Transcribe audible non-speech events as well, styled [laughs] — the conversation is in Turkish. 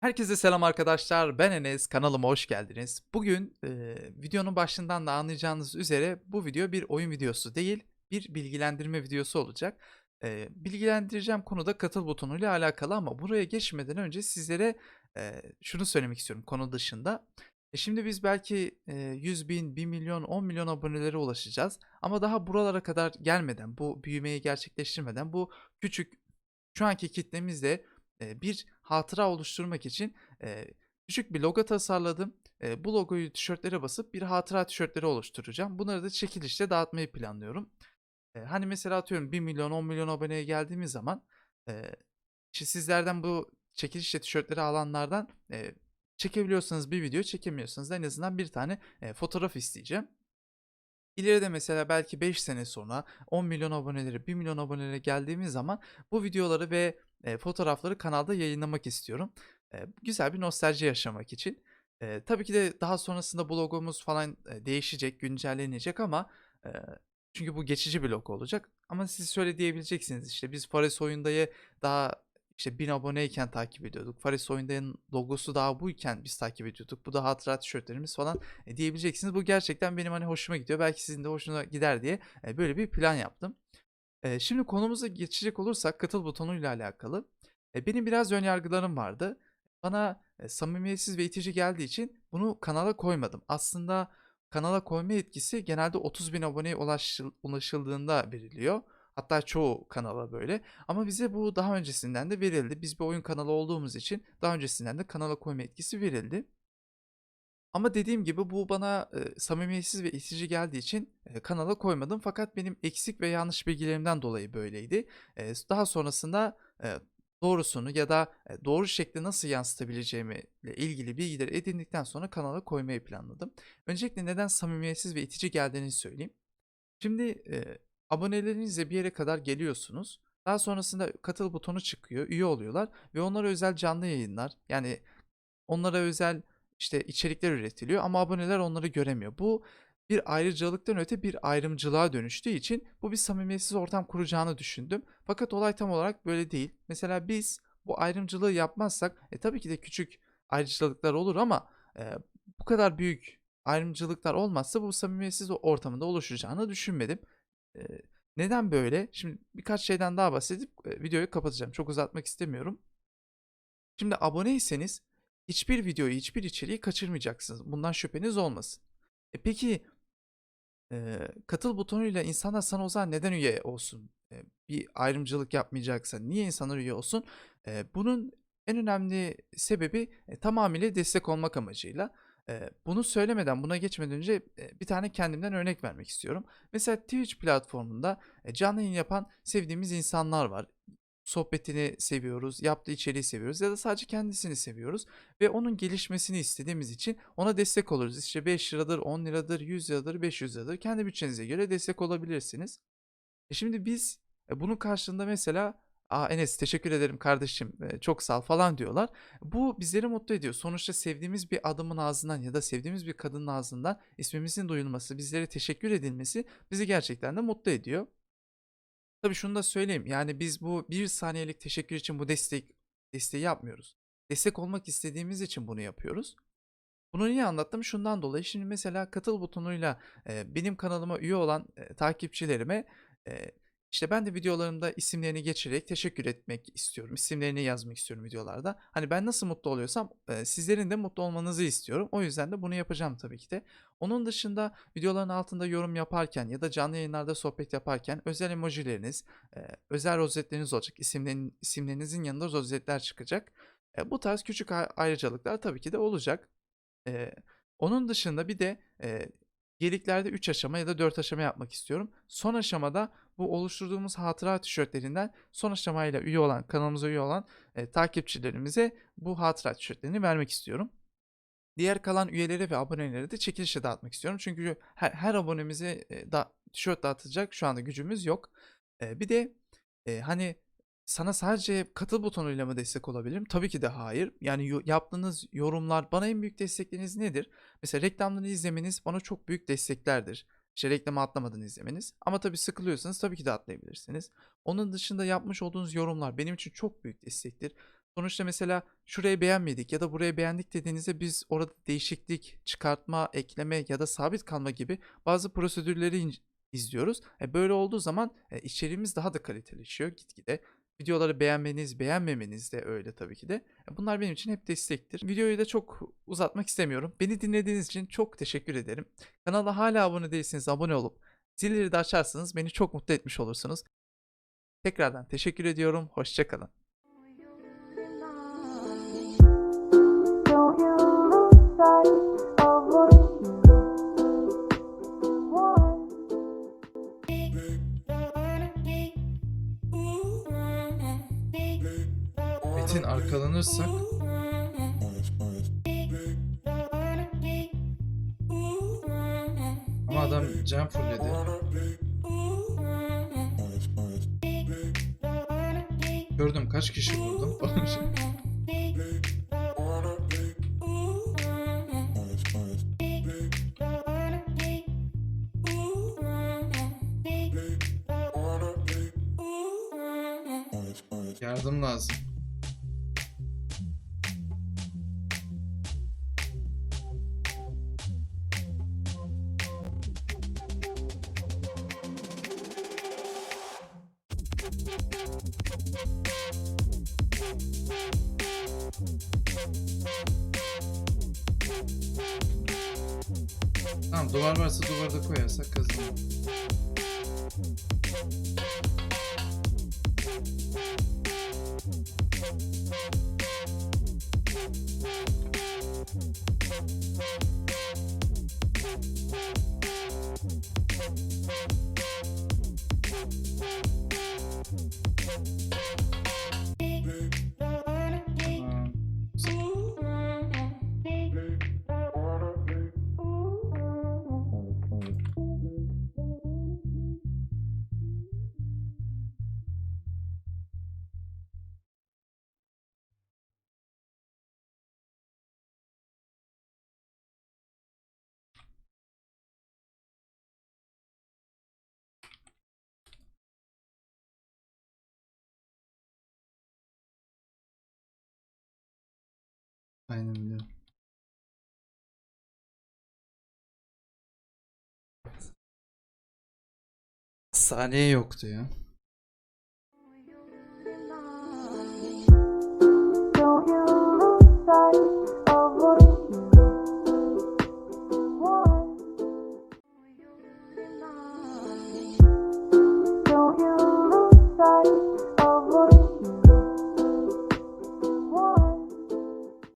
Herkese selam arkadaşlar. Ben Enes. Kanalıma hoş geldiniz. Bugün e, videonun başından da anlayacağınız üzere bu video bir oyun videosu değil, bir bilgilendirme videosu olacak. E, bilgilendireceğim konu da katıl butonuyla alakalı ama buraya geçmeden önce sizlere e, şunu söylemek istiyorum konu dışında. E, şimdi biz belki e, 100 bin, 1 milyon, 10 milyon abonelere ulaşacağız. Ama daha buralara kadar gelmeden, bu büyümeyi gerçekleştirmeden bu küçük şu anki kitlemizle Eee, bir hatıra oluşturmak için, eee, küçük bir logo tasarladım. Eee, bu logoyu tişörtlere basıp bir hatıra tişörtleri oluşturacağım. Bunları da çekilişle dağıtmayı planlıyorum. Eee, hani mesela atıyorum 1.000.000 10.000.000 aboneye geldiğimiz zaman, işte sizlerden bu çekilişle tişörtleri alanlardan, eee, çekebiliyorsanız bir video, çekemiyorsanız da en azından bir tane, eee, fotoğraf isteyeceğim. İleride mesela belki 5 sene sonra 10.000.000 abonelere, 1.000.000 abonelere geldiğimiz zaman bu videoları ve, eee, fotoğrafları kanalda yayınlamak istiyorum. Eee, güzel bir nostalji yaşamak için. Eee, tabii ki de daha sonrasında bu logomuz falan, eee, değişecek, güncellenecek ama, eee, çünkü bu geçici bir logo olacak. Ama siz şöyle diyebileceksiniz, işte, biz Fares Oyunda'yı daha, işte, 1000 aboneyken takip ediyorduk. Fares Oyunda'nın logosu daha buyken biz takip ediyorduk. Bu da hatıra tişörtlerimiz falan, eee, diyebileceksiniz. Bu gerçekten benim, hani, hoşuma gidiyor. Belki sizin de hoşuna gider diye, eee, böyle bir plan yaptım. Eee, şimdi konumuza geçecek olursak katıl butonuyla alakalı. Eee, benim biraz ön yargılarım vardı. Bana, eee, samimiyetsiz ve itici geldiği için bunu kanala koymadım. Aslında kanala koyma yetkisi genelde 30.000 aboneye ulaşıl ulaşıldığında veriliyor. Hatta çoğu kanala böyle. Ama bize bu daha öncesinden de verildi. Biz bir oyun kanalı olduğumuz için daha öncesinden de kanala koyma yetkisi verildi. Ama dediğim gibi bu bana, eee, samimiyetsiz ve itici geldiği için, eee, kanala koymadım. Fakat benim eksik ve yanlış bilgilerimden dolayı böyleydi. S daha sonrasında, eee, doğrusunu ya da, doğru şekilde nasıl yansıtabileceğimle ilgili bilgileri edindikten sonra kanala koymayı planladım. Öncelikle neden samimiyetsiz ve itici geldiğini söyleyeyim. Şimdi, eee, abonelerinizle bir yere kadar geliyorsunuz. Daha sonrasında katıl butonu çıkıyor, üye oluyorlar ve onlara özel canlı yayınlar, yani onlara özel, işte, içerikler üretiliyor ama aboneler onları göremiyor. Bu bir ayrıcalıktan öte bir ayrımcılığa dönüştüğü için bu bir samimiyetsiz ortam kuracağını düşündüm. Fakat olay tam olarak böyle değil. Mesela biz bu ayrımcılığı yapmazsak, e, tabii ki de küçük ayrıcalıklar olur ama, eee, bu kadar büyük ayrımcılıklar olmazsa bu samimiyetsiz ortamın da oluşacağını düşünmedim. Eee, neden böyle? Şimdi birkaç şeyden daha bahsedip, eee, videoyu kapatacağım. Çok uzatmak istemiyorum. Şimdi aboneyseniz hiçbir videoyu, hiçbir içeriği kaçırmayacaksınız. Bundan şüpheniz olmasın. E, peki, eee, katıl butonuyla insanlar sana o zaman neden üye olsun? Eee, bir ayrımcılık yapmayacaksa niye insanlar üye olsun? Eee, bunun en önemli sebebi, eee, tamamıyla destek olmak amacıyla. Eee, bunu söylemeden, buna geçmeden önce, eee, bir tane kendimden örnek vermek istiyorum. Mesela Twitch platformunda, eee, canlı yayın yapan sevdiğimiz insanlar var. Sohbetini seviyoruz, yaptığı içeriği seviyoruz ya da sadece kendisini seviyoruz ve onun gelişmesini istediğimiz için ona destek oluruz. İşte ₺5'dır, ₺10'dır, €100'dır, €500'dır. Kendi bütçenize göre destek olabilirsiniz. E, şimdi biz, eee, bunun karşılığında mesela, "A, Enes teşekkür ederim kardeşim, eee, çok sağ ol." falan diyorlar. Bu bizleri mutlu ediyor. Sonuçta sevdiğimiz bir adamın ağzından ya da sevdiğimiz bir kadının ağzından ismimizin duyulması, bizlere teşekkür edilmesi bizi gerçekten de mutlu ediyor. Tabii şunu da söyleyeyim, yani biz bu bir saniyelik teşekkür için bu destek desteği yapmıyoruz. Destek olmak istediğimiz için bunu yapıyoruz. Bunu niye anlattım? Şundan dolayı, şimdi mesela katıl butonuyla, eee, benim kanalıma üye olan, eee, takipçilerime, eee, işte, ben de videolarımda isimlerini geçirerek teşekkür etmek istiyorum. İsimlerini yazmak istiyorum videolarda. Hani, ben nasıl mutlu oluyorsam, eee, sizlerin de mutlu olmanızı istiyorum. O yüzden de bunu yapacağım tabii ki de. Onun dışında videoların altında yorum yaparken ya da canlı yayınlarda sohbet yaparken özel emojileriniz, eee, özel rozetleriniz olacak. İsimlerin isimlerinizin yanında rozetler çıkacak. Eee, bu tarz küçük ayrıcalıklar tabii ki de olacak. Eee, onun dışında bir de, eee, üyeliklerde 3 aşama ya da 4 aşama yapmak istiyorum. Son aşamada bu oluşturduğumuz hatıra tişörtlerinden son aşamayla üye olan, kanalımıza üye olan, eee, takipçilerimize bu hatıra tişörtlerini vermek istiyorum. Diğer kalan üyelere ve abonelere de çekilişle dağıtmak istiyorum. Çünkü her her abonemize, eee, da tişört dağıtacak şu anda gücümüz yok. Eee, bir de, eee, hani, sana sadece katıl butonuyla mı destek olabilirim? Tabii ki de hayır. Yani yaptığınız yorumlar bana en büyük destekleriniz nedir? Mesela reklamları izlemeniz bana çok büyük desteklerdir. İşte, reklamı atlamadan izlemeniz ama tabii sıkılıyorsanız tabii ki de atlayabilirsiniz. Onun dışında yapmış olduğunuz yorumlar benim için çok büyük destektir. Sonuçta mesela şurayı beğenmedik ya da burayı beğendik dediğinizde biz orada değişiklik, çıkartma, ekleme ya da sabit kalma gibi bazı prosedürleri izliyoruz. E, böyle olduğu zaman e, içeriğimiz daha da kaliteleşiyor gitgide. Videoları beğenmeniz, beğenmemeniz de öyle tabii ki de. E, Bunlar benim için hep destektir. Videoyu da çok uzatmak istemiyorum. Beni dinlediğiniz için çok teşekkür ederim. Kanala hala abone değilseniz abone olup zilleri de açarsanız beni çok mutlu etmiş olursunuz. Tekrardan teşekkür ediyorum. Hoşçakalın. Arkalanırsak ama adam can fulledi. Gördüm kaç kişi vurdum falan. [laughs] Yardım lazım. Tamam duvar varsa duvarda koyarsak kazanırız. Aynen öyle. Saniye yoktu ya. Don't you